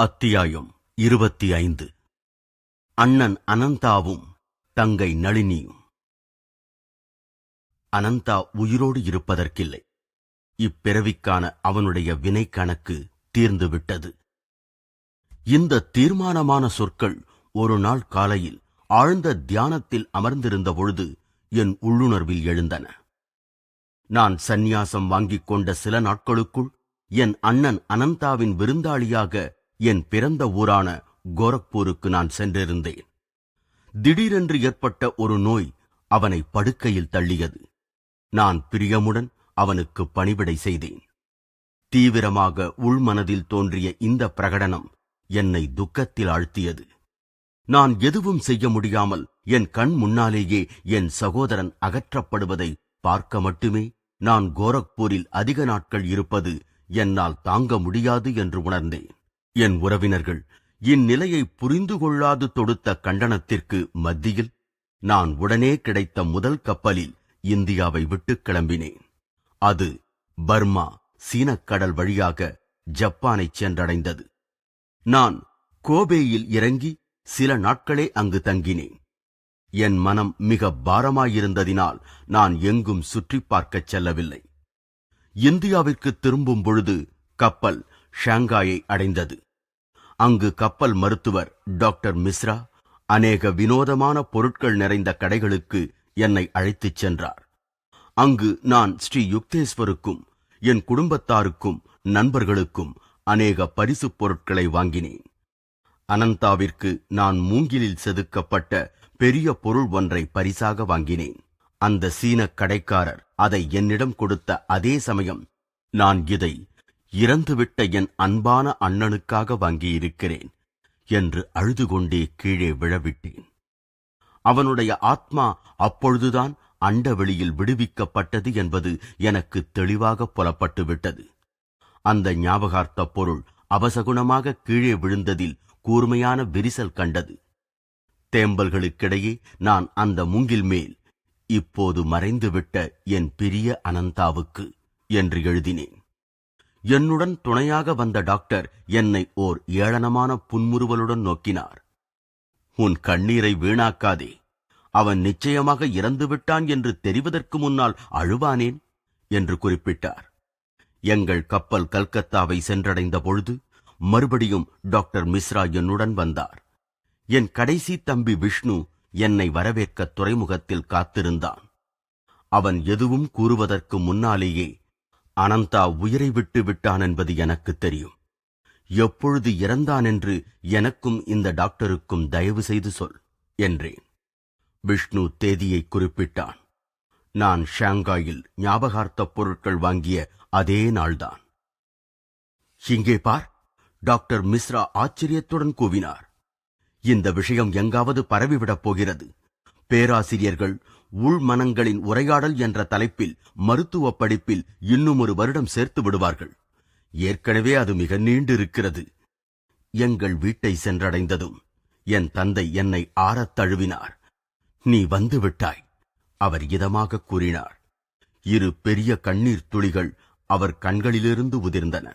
அத்தியாயம் இருபத்தி ஐந்து. அண்ணன் அனந்தாவும் தங்கை நளினியும். அனந்தா உயிரோடு இருப்பதற்கில்லை. இப்பிறவிக்கான அவனுடைய வினை கணக்கு தீர்ந்துவிட்டது. இந்த தீர்மானமான சொற்கள் ஒரு நாள் காலையில் ஆழ்ந்த தியானத்தில் அமர்ந்திருந்த பொழுது என் உள்ளுணர்வில் எழுந்தன. நான் சந்நியாசம் வாங்கிக் கொண்ட சில நாட்களுக்குள் என் அண்ணன் அனந்தாவின் விருந்தாளியாக என் பிறந்த ஊரான கோரக்பூருக்கு நான் சென்றிருந்தேன். திடீரென்று ஏற்பட்ட ஒரு நோய் அவனை படுக்கையில் தள்ளியது. நான் பிரியமுடன் அவனுக்கு பணிவிடை செய்தேன். தீவிரமாக உள்மனதில் தோன்றிய இந்த பிரகடனம் என்னை துக்கத்தில் ஆழ்த்தியது. நான் எதுவும் செய்ய முடியாமல் என் கண் முன்னாலேயே என் சகோதரன் அகற்றப்படுவதை பார்க்க மட்டுமே நான் கோரக்பூரில் அதிக நாட்கள் இருப்பது என்னால் தாங்க முடியாது என்று உணர்ந்தேன். என் உறவினர்கள் இந்நிலையை புரிந்து கொள்ளாது தொடுத்த கண்டனத்திற்கு மத்தியில் நான் உடனே கிடைத்த முதல் கப்பலில் இந்தியாவை விட்டு கிளம்பினேன். அது பர்மா சீனக்கடல் வழியாக ஜப்பானை சென்றடைந்தது. நான் கோபேயில் இறங்கி சில நாட்களே அங்கு தங்கினேன். என் மனம் மிக பாரமாயிருந்ததினால் நான் எங்கும் சுற்றிப் பார்க்கச் செல்லவில்லை. இந்தியாவிற்கு திரும்பும் பொழுது கப்பல் ஷாங்காயை அடைந்தது. அங்கு கப்பல் மருத்துவர் டாக்டர் மிஸ்ரா அநேக வினோதமான பொருட்கள் நிறைந்த கடைகளுக்கு என்னை அழைத்துச் சென்றார். அங்கு நான் ஸ்ரீ யுக்தேஸ்வருக்கும் என் குடும்பத்தாருக்கும் நண்பர்களுக்கும் அநேக பரிசுப் பொருட்களை வாங்கினேன். அனந்தாவிற்கு நான் மூங்கிலில் செதுக்கப்பட்ட பெரிய பொருள் ஒன்றை பரிசாக வாங்கினேன். அந்த சீனக் கடைக்காரர் அதை என்னிடம் கொடுத்த அதே சமயம் நான் இதை இறந்துவிட்ட என் அன்பான அண்ணனுக்காக வாங்கியிருக்கிறேன் என்று அழுது கொண்டே கீழே விழவிட்டேன். அவனுடைய ஆத்மா அப்பொழுதுதான் அண்டவெளியில் விடுவிக்கப்பட்டது என்பது எனக்கு தெளிவாக புலப்பட்டு விட்டது அந்த ஞாபகார்த்த பொருள் அவசகுணமாக கீழே விழுந்ததில் கூர்மையான விரிசல் கண்டது. தேம்பல்களுக்கிடையே நான் அந்த மூங்கில் மேல் இப்போது மறைந்துவிட்ட என் பிரிய அனந்தாவுக்கு என்று எழுதினேன். என்னுடன் துணையாக வந்த டாக்டர் என்னை ஓர் ஏளனமான புன்முறுவலுடன் நோக்கினார். உன் கண்ணீரை வீணாக்காதே. அவன் நிச்சயமாக இறந்துவிட்டான் என்று தெரிவதற்கு முன்னால் அழுவானேன்? என்று குறிப்பிட்டார். எங்கள் கப்பல் கல்கத்தாவை சென்றடைந்த பொழுது மறுபடியும் டாக்டர் மிஸ்ரா என்னுடன் வந்தார். என் கடைசி தம்பி விஷ்ணு என்னை வரவேற்க துறைமுகத்தில் காத்திருந்தான். அவன் எதுவும் கூறுவதற்கு முன்னாலேயே அனந்தா உயிரை விட்டு விட்டான் என்பது எனக்கு தெரியும். எப்பொழுது இறந்தான் என்று எனக்கும் இந்த டாக்டருக்கும் தயவு செய்து சொல் என்றேன். விஷ்ணு தேதியை குறிப்பிட்டான். நான் ஷாங்காயில் ஞாபகார்த்த பொருட்கள் வாங்கிய அதே நாள்தான். இங்கே பார் டாக்டர் மிஸ்ரா ஆச்சரியத்துடன் கூவினார். இந்த விஷயம் எங்காவது பரவிவிடப் போகிறது. பேராசிரியர்கள் உள்மனங்களின் உரையாடல் என்ற தலைப்பில் மருத்துவ படிப்பில் இன்னும் ஒரு வருடம் சேர்த்து விடுவார்கள். ஏற்கனவே அது மிக நீண்டிருக்கிறது. எங்கள் வீட்டை சென்றடைந்ததும் என் தந்தை என்னை ஆறத் தழுவினார். நீ வந்து விட்டாய் அவர் இதமாக கூறினார். இரு பெரிய கண்ணீர் துளிகள் அவர் கண்களிலிருந்து உதிர்ந்தன.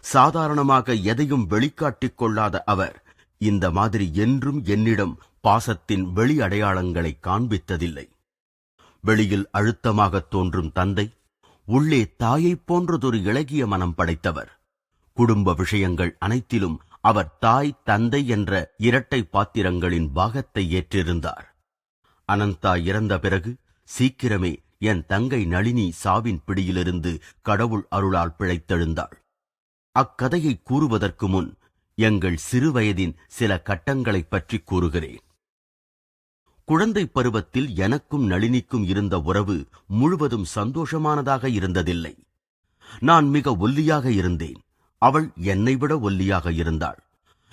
சாதாரணமாக எதையும் வெளிக்காட்டிக் கொள்ளாத அவர் இந்த மாதிரி என்றும் என்னிடம் பாசத்தின் வெளி அடையாளங்களை காண்பித்ததில்லை. வெளியில் அழுத்தமாகத் தோன்றும் தந்தை உள்ளே தாயைப் போன்றதொரு இளகிய மனம் படைத்தவர். குடும்ப விஷயங்கள் அனைத்திலும் அவர் தாய் தந்தை என்ற இரட்டை பாத்திரங்களின் பாகத்தை ஏற்றிருந்தார். அனந்தா இறந்த பிறகு சீக்கிரமே என் தங்கை நளினி சாவின் பிடியிலிருந்து கடவுள் அருளால் பிழைத்தெழுந்தாள். அக்கதையை கூறுவதற்கு முன் எங்கள் சிறுவயதின் சில கட்டங்களைப் பற்றி கூறுகிறேன். குழந்தை பருவத்தில் எனக்கும் நளினிக்கும் இருந்த உறவு முழுவதும் சந்தோஷமானதாக இருந்ததில்லை. நான் மிக ஒல்லியாக இருந்தேன். அவள் என்னை விட ஒல்லியாக இருந்தாள்.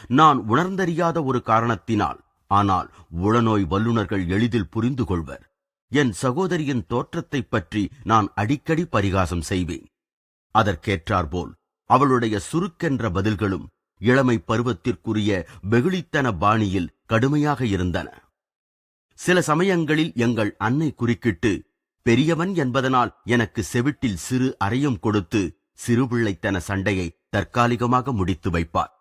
நான் உணர்ந்தறியாத ஒரு காரணத்தினால் ஆனால் உளநோய் வல்லுநர்கள் எளிதில் புரிந்து கொள்வர். என் சகோதரியின் தோற்றத்தைப் பற்றி நான் அடிக்கடி பரிகாசம் செய்வேன். அதற்கேற்றாற்போல் அவளுடைய சுருக்கென்ற பதில்களும் இளமை பருவத்திற்குரிய வெகுளித்தன பாணியில் கடுமையாக இருந்தன. சில சமயங்களில் எங்கள் அன்னை குறுக்கிட்டு பெரியவன் என்பதனால் எனக்கு செவிட்டில் சிறு அறையும் கொடுத்து சிறுபிள்ளைத்தன சண்டையை தற்காலிகமாக முடித்து வைப்பார்.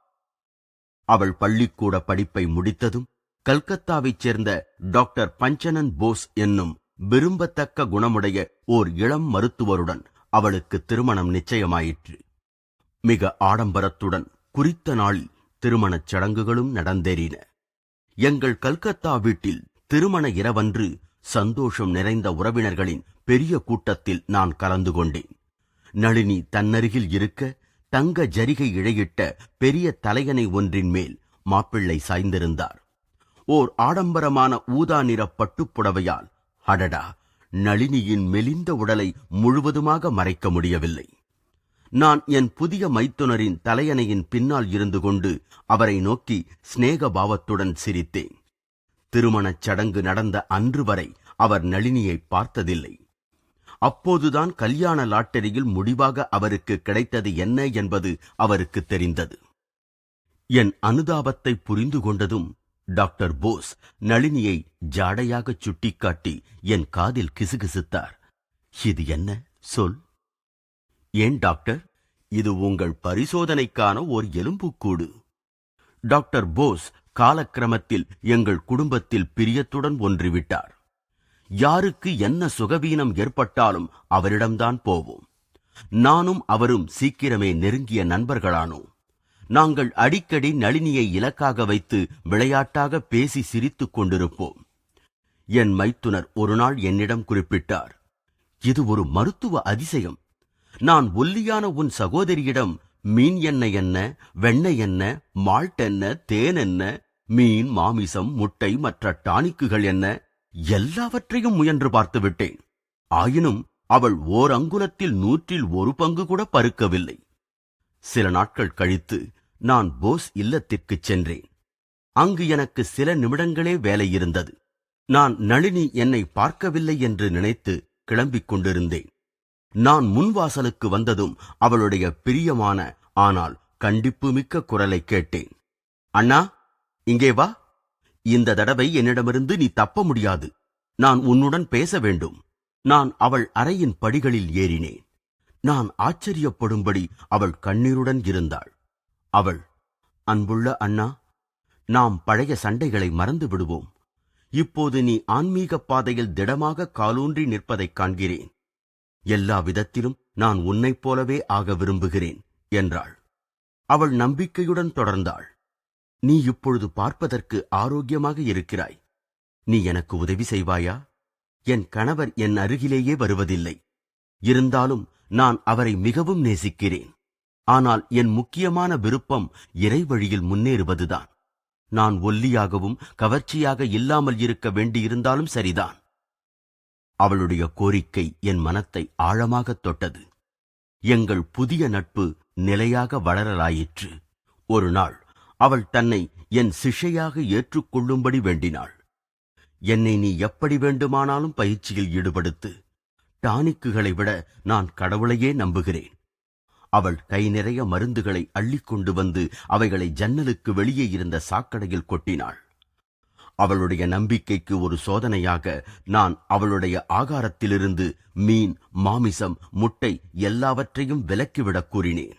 அவள் பள்ளிக்கூட படிப்பை முடித்ததும் கல்கத்தாவைச் சேர்ந்த டாக்டர் பஞ்சனன் போஸ் என்னும் விரும்பத்தக்க குணமுடைய ஓர் இளம் மருத்துவருடன் அவளுக்கு திருமணம் நிச்சயமாயிற்று. மிக ஆடம்பரத்துடன் குறித்த நாளில் திருமணச் சடங்குகளும் நடந்தேறின. எங்கள் கல்கத்தா வீட்டில் திருமண இரவன்று சந்தோஷம் நிறைந்த உறவினர்களின் பெரிய கூட்டத்தில் நான் கலந்து கொண்டேன். நளினி தன்னருகில் இருக்க தங்க ஜரிகை இழையிட்ட பெரிய தலையணை ஒன்றின் மேல் மாப்பிள்ளை சாய்ந்திருந்தார். ஓர் ஆடம்பரமான ஊதா நிற பட்டுப்புடவையால் அடடா! நளினியின் மெலிந்த உடலை முழுவதுமாக மறைக்க முடியவில்லை. நான் என் புதிய மைத்துனரின் தலையணையின் பின்னால் இருந்து கொண்டு அவரை நோக்கி சிநேக பாவத்துடன் சிரித்தேன். திருமணச் சடங்கு நடந்த அன்று வரை அவர் நளினியை பார்த்ததில்லை. அப்போதுதான் கல்யாண லாட்டரியில் முடிவாக அவருக்கு கிடைத்தது என்ன என்பது அவருக்கு தெரிந்தது. என் அனுதாபத்தை புரிந்து கொண்டதும் டாக்டர் போஸ் நளினியை ஜாடையாகச் சுட்டிக்காட்டி என் காதில் கிசுகிசுத்தார். இது என்ன? சொல். ஏன் டாக்டர்? இது உங்கள் பரிசோதனைக்கான ஓர் எலும்புக்கூடு. டாக்டர் போஸ் காலக்கிரமத்தில் எங்கள் குடும்பத்தில் பிரியத்துடன் ஒன்றிவிட்டார். யாருக்கு என்ன சுகவீனம் ஏற்பட்டாலும் அவரிடம்தான் போவோம். நானும் அவரும் சீக்கிரமே நெருங்கிய நண்பர்களானோம். நாங்கள் அடிக்கடி நளினியை இலக்காக வைத்து விளையாட்டாக பேசி சிரித்துக் கொண்டிருப்போம். என் மைத்துனர் ஒருநாள் என்னிடம் குறிப்பிட்டார் இது ஒரு மருத்துவ அதிசயம். நான் ஒல்லியான உன் சகோதரியிடம் மீன் எண்ணெய் என்ன வெண்ணெய் என்ன மால்ட் என்ன தேன் என்ன மீன் மாமிசம் முட்டை மற்ற டானிக்குகள் என்ன? எல்லாவற்றையும் முயன்று பார்த்து விட்டேன். ஆயினும் அவள் ஓர் அங்குலத்தில் நூற்றில் ஒரு பங்கு கூட பருக்கவில்லை. சில நாட்கள் கழித்து நான் போஸ் இல்லத்திற்குச் சென்றேன். அங்கு எனக்கு சில நிமிடங்களே வேலை இருந்தது. நான் நளினி என்னை பார்க்கவில்லை என்று நினைத்து கிளம்பிக் கொண்டிருந்தேன். நான் முன்வாசலுக்கு வந்ததும் அவளுடைய பிரியமான ஆனால் கண்டிப்பு மிக்க குரலை கேட்டேன். அண்ணா இங்கே வா. இந்த தடவை என்னிடமிருந்து நீ தப்ப முடியாது. நான் உன்னுடன் பேச வேண்டும். நான் அவள் அறையின் படிகளில் ஏறினேன். நான் ஆச்சரியப்படும்படி அவள் கண்ணீருடன் இருந்தாள். அவள் அன்புள்ள அண்ணா நாம் பழைய சண்டைகளை மறந்து விடுவோம். இப்போது நீ ஆன்மீக பாதையில் திடமாக காலூன்றி நிற்பதைக் காண்கிறேன். எல்லா விதத்திலும் நான் உன்னைப் போலவே ஆக விரும்புகிறேன் என்றாள். அவள் நம்பிக்கையுடன் தொடர்ந்தாள். நீ இப்பொழுது பார்ப்பதற்கு ஆரோக்கியமாக இருக்கிறாய். நீ எனக்கு உதவி செய்வாயா? என் கணவர் என் அருகிலேயே வருவதில்லை. இருந்தாலும் நான் அவரை மிகவும் நேசிக்கிறேன். ஆனால் என் முக்கியமான விருப்பம் இறைவழியில் முன்னேறுவதுதான். நான் ஒல்லியாகவும் கவர்ச்சியாக இல்லாமல் இருக்க வேண்டியிருந்தாலும் சரிதான். அவளுடைய கோரிக்கை என் மனத்தை ஆழமாகத் தொட்டது. எங்கள் புதிய நட்பு நிலையாக வளரலாயிற்று. ஒரு நாள் அவள் தன்னை என் சிஷையாக ஏற்றுக்கொள்ளும்படி வேண்டினாள். என்னை நீ எப்படி வேண்டுமானாலும் பயிற்சியில் ஈடுபடுத்து டானிக்குகளை விட நான் கடவுளையே நம்புகிறேன். அவள் கை நிறைய மருந்துகளை அள்ளிக் கொண்டு வந்து அவைகளை ஜன்னலுக்கு வெளியே இருந்த சாக்கடையில் கொட்டினாள். அவளுடைய நம்பிக்கைக்கு ஒரு சோதனையாக நான் அவளுடைய ஆகாரத்திலிருந்து மீன் மாமிசம் முட்டை எல்லாவற்றையும் விலக்கிவிடக் கூறினேன்.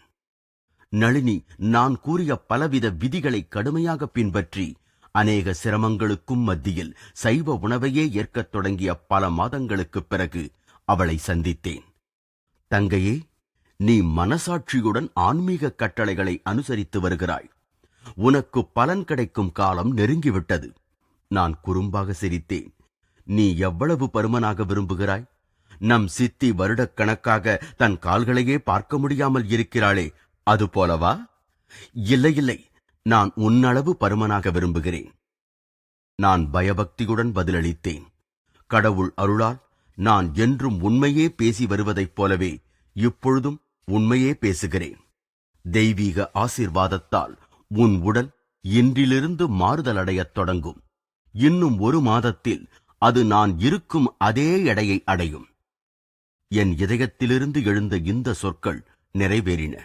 நளினி நான் கூறிய பலவித விதிகளை கடுமையாக பின்பற்றி அநேக சிரமங்களுக்கும் மத்தியில் சைவ உணவையே ஏற்கத் தொடங்கிய பல மாதங்களுக்குப் பிறகு அவளை சந்தித்தேன். தங்கையே நீ மனசாட்சியுடன் ஆன்மீக கட்டளைகளை அனுசரித்து வருகிறாய். உனக்கு பலன் கிடைக்கும் காலம் நெருங்கிவிட்டது. நான் குறும்பாக சிரித்தேன். நீ எவ்வளவு பருமனாக விரும்புகிறாய்? நம் சித்தி வருடக்கணக்காக தன் கால்களையே பார்க்க முடியாமல் இருக்கிறாளே அது போலவா இல்லை இல்லை. நான் உன்னளவு பருமனாக விரும்புகிறேன். நான் பயபக்தியுடன் பதிலளித்தேன். கடவுள் அருளால் நான் என்றும் உண்மையே பேசி வருவதைப் போலவே இப்பொழுதும் உண்மையே பேசுகிறேன். தெய்வீக ஆசீர்வாதத்தால் உன் உடல் இன்றிலிருந்து மாறுதலடையத் தொடங்கும். இன்னும் ஒரு மாதத்தில் அது நான் இருக்கும் அதே எடையை அடையும். என் இதயத்திலிருந்து எழுந்த இந்த சொற்கள் நிறைவேறின.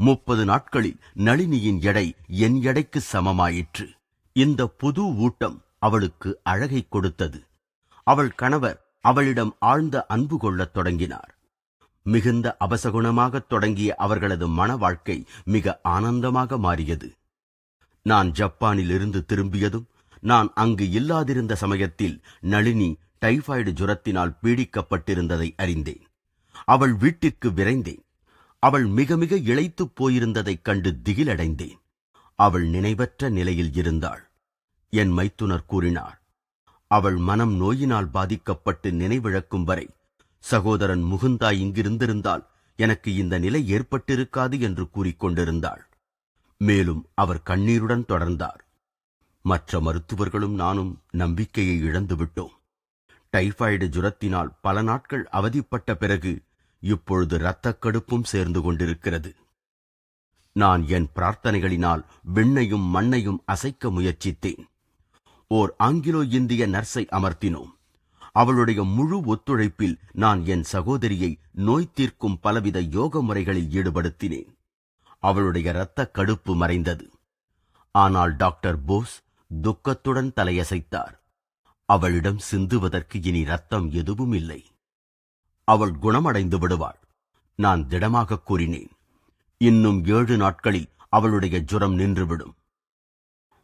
முப்பது நாட்களில் நளினியின் எடை என் எடைக்கு சமமாயிற்று. இந்த புது ஊட்டம் அவளுக்கு அழகை கொடுத்தது. அவள் கணவர் அவளிடம் ஆழ்ந்த அன்பு கொள்ளத் தொடங்கினார். மிகுந்த அபசகுணமாகத் தொடங்கிய அவர்களது மன வாழ்க்கை மிக ஆனந்தமாக மாறியது. நான் ஜப்பானில் இருந்து திரும்பியதும் நான் அங்கு இல்லாதிருந்த சமயத்தில் நளினி டைபாய்டு ஜுரத்தினால் பீடிக்கப்பட்டிருந்ததை அறிந்தேன். அவள் வீட்டிற்கு விரைந்தேன். அவள் மிக மிக இளைத்துப் போயிருந்ததைக் கண்டு திகிலடைந்தேன். அவள் நினைவற்ற நிலையில் இருந்தாள். என் மைத்துனர் கூறினார் அவள் மனம் நோயினால் பாதிக்கப்பட்டு நினைவிழக்கும் வரை சகோதரன் முகுந்தா இங்கிருந்திருந்தால் எனக்கு இந்த நிலை ஏற்பட்டிருக்காது என்று கூறிக்கொண்டிருந்தாள் மேலும் அவர் கண்ணீருடன் தொடர்ந்தார். மற்ற மருத்துவர்களும் நானும் நம்பிக்கையை இழந்துவிட்டோம். டைபாய்டு ஜுரத்தினால் பல நாட்கள் அவதிப்பட்ட பிறகு இப்பொழுது இரத்தக் கடுப்பும் சேர்ந்து கொண்டிருக்கிறது. நான் என் பிரார்த்தனைகளினால் விண்ணையும் மண்ணையும் அசைக்க முயற்சித்தேன். ஓர் ஆங்கிலோ இந்திய நர்ஸை அமர்த்தினோம். அவளுடைய முழு ஒத்துழைப்பில் நான் என் சகோதரியை நோய் தீர்க்கும் பலவித யோக முறைகளில் ஈடுபடுத்தினேன். அவளுடைய இரத்தக் கடுப்பு மறைந்தது. ஆனால் டாக்டர் போஸ் துக்கத்துடன் தலையசைத்தார். அவளிடம் சிந்துவதற்கு இனி ரத்தம் எதுவும் இல்லை. அவள் குணமடைந்து விடுவாள். நான் திடமாக கூறினேன். இன்னும் ஏழு நாட்களில் அவளுடைய ஜுரம் நின்றுவிடும்.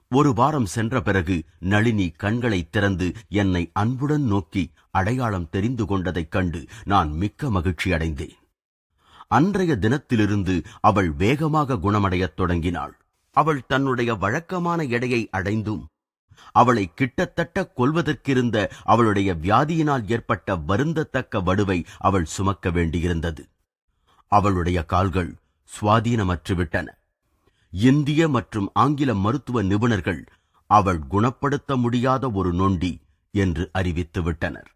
ஒரு வாரம் சென்ற பிறகு நளினி கண்களை திறந்து என்னை அன்புடன் நோக்கி அடையாளம் தெரிந்து கொண்டதைக் கண்டு நான் மிக்க மகிழ்ச்சி அடைந்தேன். அன்றைய தினத்திலிருந்து அவள் வேகமாக குணமடையத் தொடங்கினாள். அவள் தன்னுடைய வழக்கமான எடையை அடைந்தும் அவளை கிட்டத்தட்ட கொல்வதற்கிருந்த அவளுடைய வியாதியினால் ஏற்பட்ட வருந்தத்தக்க வடுவை அவள் சுமக்க வேண்டியிருந்தது. அவளுடைய கால்கள் சுவாதீனமற்றுவிட்டன. இந்திய மற்றும் ஆங்கில மருத்துவ நிபுணர்கள் அவள் குணப்படுத்த முடியாத ஒரு நொண்டி என்று அறிவித்துவிட்டனர்.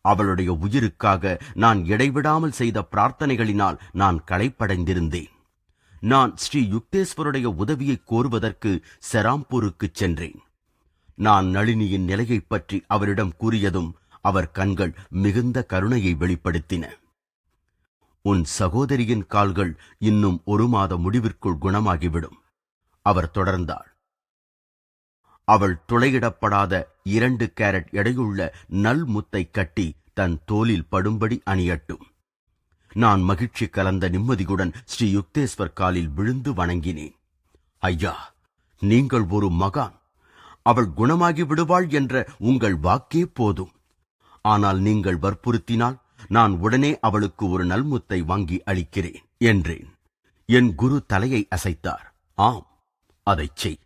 அவளுடைய உயிருக்காக நான் இடைவிடாமல் செய்த பிரார்த்தனைகளினால் நான் களைப்படைந்திருந்தேன். நான் ஸ்ரீ யுக்தேஸ்வருடைய உதவியை கோருவதற்கு செராம்பூருக்குச் சென்றேன். நான் நளினியின் நிலையைப் பற்றி அவரிடம் கூறியதும் அவர் கண்கள் மிகுந்த கருணையை வெளிப்படுத்தின. உன் சகோதரியின் கால்கள் இன்னும் ஒரு மாத முடிவிற்குள் குணமாகிவிடும் அவர் தொடர்ந்தாள். அவள் துளையிடப்படாத இரண்டு கேரட் எடையுள்ள நல் முத்தை கட்டி தன் தோலில் படும்படி அணியட்டும். நான் மகிழ்ச்சி கலந்த நிம்மதியுடன் ஸ்ரீ யுக்தேஸ்வர் காலில் விழுந்து வணங்கினேன். ஐயா நீங்கள் ஒரு மகான். அவள் குணமாகி விடுவாள் என்ற உங்கள் வாக்கே போதும். ஆனால் நீங்கள் வற்புறுத்தினால் நான் உடனே அவளுக்கு ஒரு நல்முத்தை வாங்கி அளிக்கிறேன் என்றேன். என் குரு தலையை அசைத்தார். ஆம் அதைச் செய்.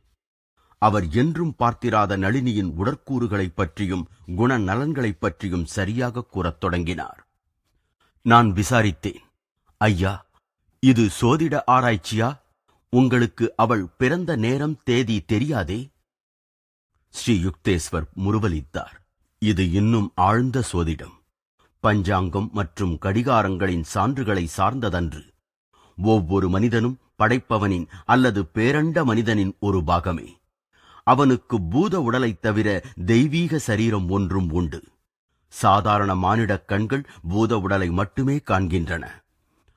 அவர் என்றும் பார்த்திராத நளினியின் உடற்கூறுகளைப் பற்றியும் குணநலன்களைப் பற்றியும் சரியாக கூறத் தொடங்கினார். நான் விசாரித்தேன். ஐயா இது சோதிட ஆராய்ச்சியா? உங்களுக்கு அவள் பிறந்த நேரம் தேதி தெரியாதே? ஸ்ரீ யுக்தேஸ்வர் முருவலித்தார். இது இன்னும் ஆழ்ந்த சோதிடம். பஞ்சாங்கம் மற்றும் கடிகாரங்களின் சான்றுகளை சார்ந்ததன்று. ஒவ்வொரு மனிதனும் படைப்பவனின் அல்லது பேரண்ட மனிதனின் ஒரு பாகமே. அவனுக்கு பூத உடலைத் தவிர தெய்வீக சரீரம் ஒன்றும் உண்டு. சாதாரண மானிடக் கண்கள் பூத உடலை மட்டுமே காண்கின்றன.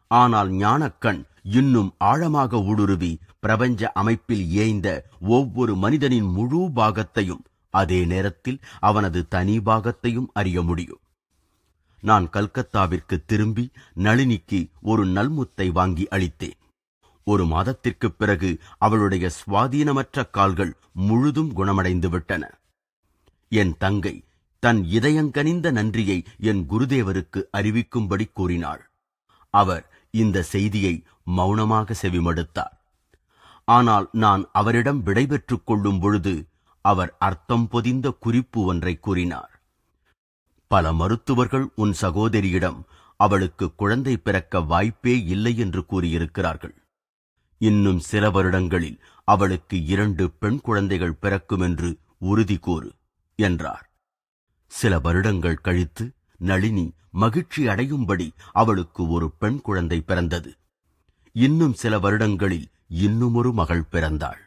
ஆனால் ஞானக்கண் இன்னும் ஆழமாக ஊடுருவி பிரபஞ்ச அமைப்பில் ஏய்ந்த ஒவ்வொரு மனிதனின் முழு பாகத்தையும் அதே நேரத்தில் அவனது தனி பாகத்தையும் அறிய முடியும். நான் கல்கத்தாவிற்கு திரும்பி நளினிக்கு ஒரு நல்முத்தை வாங்கி அளித்தேன். ஒரு மாதத்திற்கு பிறகு அவளுடைய சுவாதீனமற்ற கால்கள் முழுதும் குணமடைந்து விட்டன. என் தங்கை தன் இதயங்கனிந்த நன்றியை என் குருதேவருக்கு அறிவிக்கும்படி கூறினாள். அவர் இந்த செய்தியை மௌனமாக செவிமடுத்தார். ஆனால் நான் அவரிடம் விடைபெற்றுக் கொள்ளும் பொழுது அவர் அர்த்தம் பொதிந்த குறிப்பு ஒன்றை கூறினார். பல மருத்துவர்கள் உன் சகோதரியிடம் அவளுக்கு குழந்தை பிறக்க வாய்ப்பே இல்லை என்று கூறியிருக்கிறார்கள். இன்னும் சில வருடங்களில் அவளுக்கு இரண்டு பெண் குழந்தைகள் பிறக்கும் என்று உறுதி கூறு என்றார். சில வருடங்கள் கழித்து நளினி மகிழ்ச்சி அடையும்படி அவளுக்கு ஒரு பெண் குழந்தை பிறந்தது. இன்னும் சில வருடங்களில் இன்னுமொரு மகள் பிறந்தாள்.